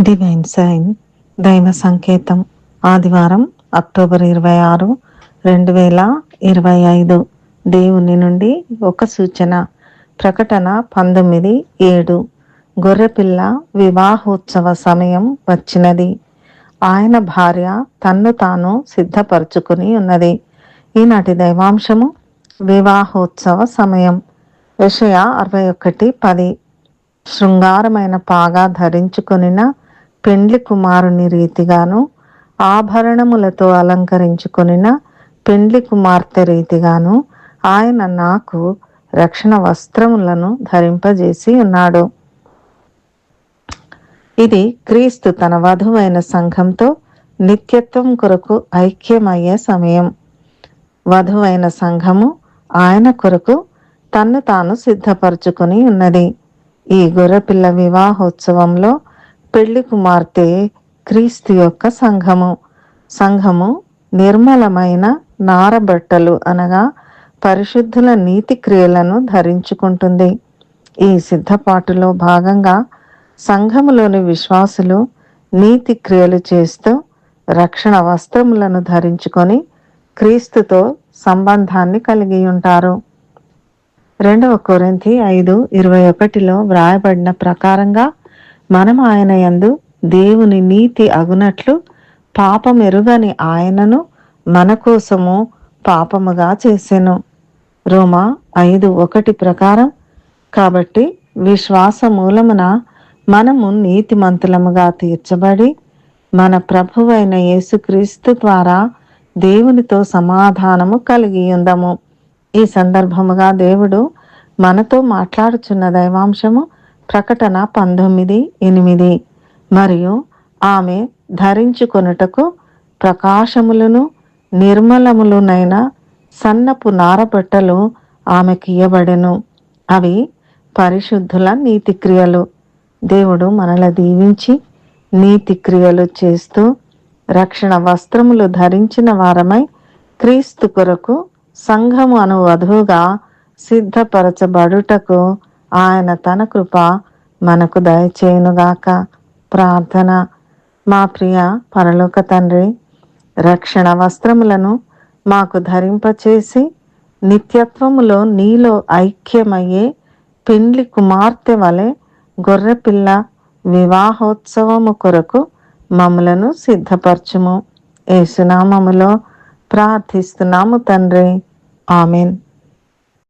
Divine sign దైవ సంకేతం ఆదివారం అక్టోబర్ ఇరవై ఆరు రెండు వేల ఇరవై ఐదు. దేవుని నుండి ఒక సూచన. ప్రకటన పంతొమ్మిది ఏడు. గొర్రెపిల్ల వివాహోత్సవ సమయం వచ్చినది. ఆయన భార్య తన్ను తాను సిద్ధపరచుకుని ఉన్నది. ఈనాటి దైవాంశము వివాహోత్సవ సమయం. విషయ అరవై ఒకటి పది. శృంగారమైన పాగా ధరించుకునిన పెండ్లి కుమారుని రీతిగాను ఆభరణములతో అలంకరించుకొనిన పెండ్లి కుమార్తె రీతిగాను ఆయన నాకు రక్షణ వస్త్రములను ధరింపజేసి ఉన్నాడు. ఇది క్రీస్తు తన వధువైన సంఘంతో నిత్యత్వం కొరకు ఐక్యమయ్యే సమయం. వధువైన సంఘము ఆయన కొరకు తన్ను తాను సిద్ధపరచుకుని ఉన్నది. ఈ గొర్రెపిల్ల వివాహోత్సవంలో పెళ్ళి కుమార్తె క్రీస్తు యొక్క సంఘము. సంఘము నిర్మలమైన నారబట్టలు అనగా పరిశుద్ధుల నీతి క్రియలను ధరించుకుంటుంది. ఈ సిద్ధపాటులో భాగంగా సంఘములోని విశ్వాసులు నీతి క్రియలు చేస్తూ రక్షణ వస్త్రములను ధరించుకొని క్రీస్తుతో సంబంధాన్ని కలిగి ఉంటారు. రెండవ కొరింథీ ఐదు ఇరవై ఒకటిలో వ్రాయబడిన ప్రకారంగా మనం ఆయన యందు దేవుని నీతి అగునట్లు పాపమెరుగని ఆయనను మన కోసము పాపముగా చేసెను. రోమా ఐదు ఒకటి ప్రకారం కాబట్టి విశ్వాస మూలమున మనము నీతిమంతులముగా తీర్చబడి మన ప్రభువైన యేసుక్రీస్తు ద్వారా దేవునితో సమాధానము కలిగి ఉందము. ఈ సందర్భముగా దేవుడు మనతో మాట్లాడుచున్న దైవాంశము ప్రకటన పంతొమ్మిది ఎనిమిది. మరియు ఆమె ధరించుకొనుటకు ప్రకాశములను నిర్మలములునైన సన్నపు నారబట్టలు ఆమెకి ఇవ్వబడెను అవి పరిశుద్ధుల నీతి క్రియలు దేవుడు మనల దీవించి నీతి క్రియలు చేస్తూ రక్షణ వస్త్రములు ధరించిన వారమై క్రీస్తు కొరకు సంఘము అను వధువుగా సిద్ధపరచబడుటకు ఆయన తన కృప మనకు దయచేయునుగాక. ప్రార్థన. మా ప్రియ పరలోక తండ్రి రక్షణ వస్త్రములను మాకు ధరింపచేసి నిత్యత్వములో నీలో ఐక్యమయ్యే పెండ్లి కుమార్తె వలె గొర్రెపిల్ల వివాహోత్సవము కొరకు మమ్మలను సిద్ధపరచుము. ఏసునామములో ప్రార్థిస్తున్నాము తండ్రి. ఆమెన్.